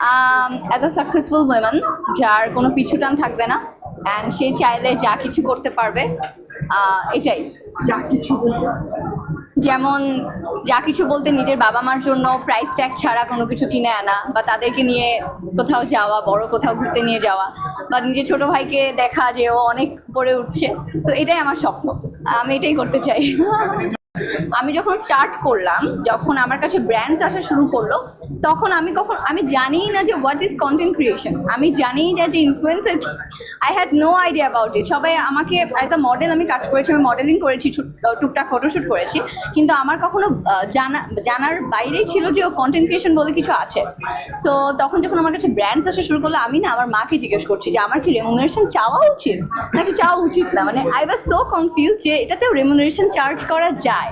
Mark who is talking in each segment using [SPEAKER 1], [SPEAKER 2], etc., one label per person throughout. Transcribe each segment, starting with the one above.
[SPEAKER 1] As a successful women যার কোনো পিছুটান থাকবে না অ্যান্ড সে চাইলে যা কিছু করতে পারবে এটাই।
[SPEAKER 2] যা কিছু
[SPEAKER 1] যেমন যা কিছু বলতে নিজের বাবা মার জন্য প্রাইস ট্যাগ ছাড়া কোনো কিছু কিনে আনা বা তাদেরকে নিয়ে কোথাও যাওয়া বড় কোথাও ঘুরতে নিয়ে যাওয়া বা নিজের ছোট ভাইকে দেখা যে ও অনেক উপরে উঠছে। সো এটাই আমার স্বপ্ন। আমি এটাই করতে চাই। আমি যখন স্টার্ট করলাম, যখন আমার কাছে ব্র্যান্ডস আসা শুরু করল, তখন আমি কখন আমি জানিই না যে হোয়াট ইজ কন্টেন্ট ক্রিয়েশন আমি জানিই না যে ইনফ্লুয়েন্সার কি। I had no idea about it সবাই আমাকে অ্যাজ আ মডেল আমি কাজ করেছি, আমি মডেলিং করেছি টুকটাক ফটোশ্যুট করেছি। কিন্তু আমার কখনো জানা জানার বাইরেই ছিল যে ও কন্টেন্ট ক্রিয়েশন বলে কিছু আছে। সো তখন যখন আমার কাছে ব্র্যান্ডস আসা শুরু করল, আমি না আমার মাকে জিজ্ঞেস করছি যে, আমার কি রেমুনারেশন চাওয়া উচিত? নাকি চাওয়া উচিত না? মানে আই ওয়াজ সো কনফিউজ যে এটাতেও রেমুনারেশন চার্জ করা যায়।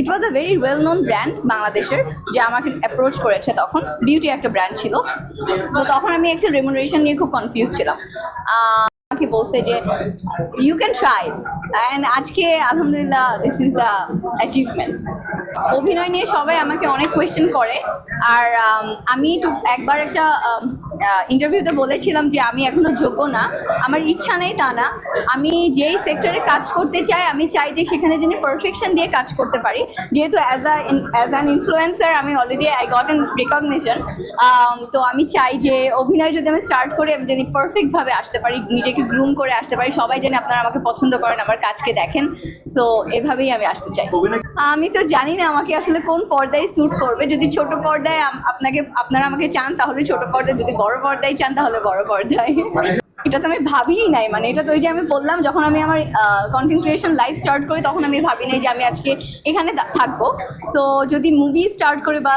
[SPEAKER 1] It was a very well known brand বাংলাদেশের, যে আমাকে অ্যাপ্রোচ করেছে তখন। বিউটি একটা ব্র্যান্ড ছিল। তো তখন আমি একটা রেমুনারেশন নিয়ে খুব কনফিউজ ছিলাম। আমাকে বলছে যে ইউ ক্যান ট্রাই অ্যান্ড আজকে, আলহামদুলিল্লাহ দিস ইজ দ্য অ্যাচিভমেন্ট অভিনয় নিয়ে সবাই আমাকে অনেক কোয়েশ্চেন করে। আর, আমি একবার একটা ইন্টারভিউতে বলেছিলাম যে আমি এখনও যোগ্য না। আমার ইচ্ছা নেই তা না। আমি যেই সেক্টরে কাজ করতে চাই আমি চাই যে সেখানে যিনি পারফেকশন দিয়ে কাজ করতে পারি। যেহেতু as a as an influencer আমি already I got an recognition তো আমি চাই যে অভিনয় যদি আমি স্টার্ট করে আমি যদি পারফেক্টভাবে আসতে পারি নিজেকে গ্রুম করে আসতে পারি। সবাই যেন আপনারা আমাকে পছন্দ করেন আমার কাজকে দেখেন। সো এভাবেই আমি আসতে চাই। আমি তো জানি না আমাকে আসলে কোন পর্দায় স্যুট করবে। যদি ছোট পর্দায় আপনাকে আপনারা আমাকে চান তাহলে ছোট পর্দায় যদি বড় পর্দায় চান, তাহলে বড় পর্দায়। এটা তো আমি ভাবিই নাই মানে এটা তো ওই যে আমি বললাম, যখন আমি আমার কন্টেন্ট ক্রিয়েশন লাইফ স্টার্ট করি, তখন আমি ভাবি নাই যে আমি আজকে এখানে থাকব। সো যদি মুভি স্টার্ট করি বা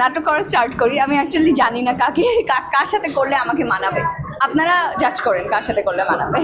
[SPEAKER 1] নাটক করা স্টার্ট করি, আমি অ্যাকচুয়ালি জানি না কাকে কার সাথে করলে আমাকে মানাবে। আপনারা জাজ করেন কার সাথে করলে মানাবে।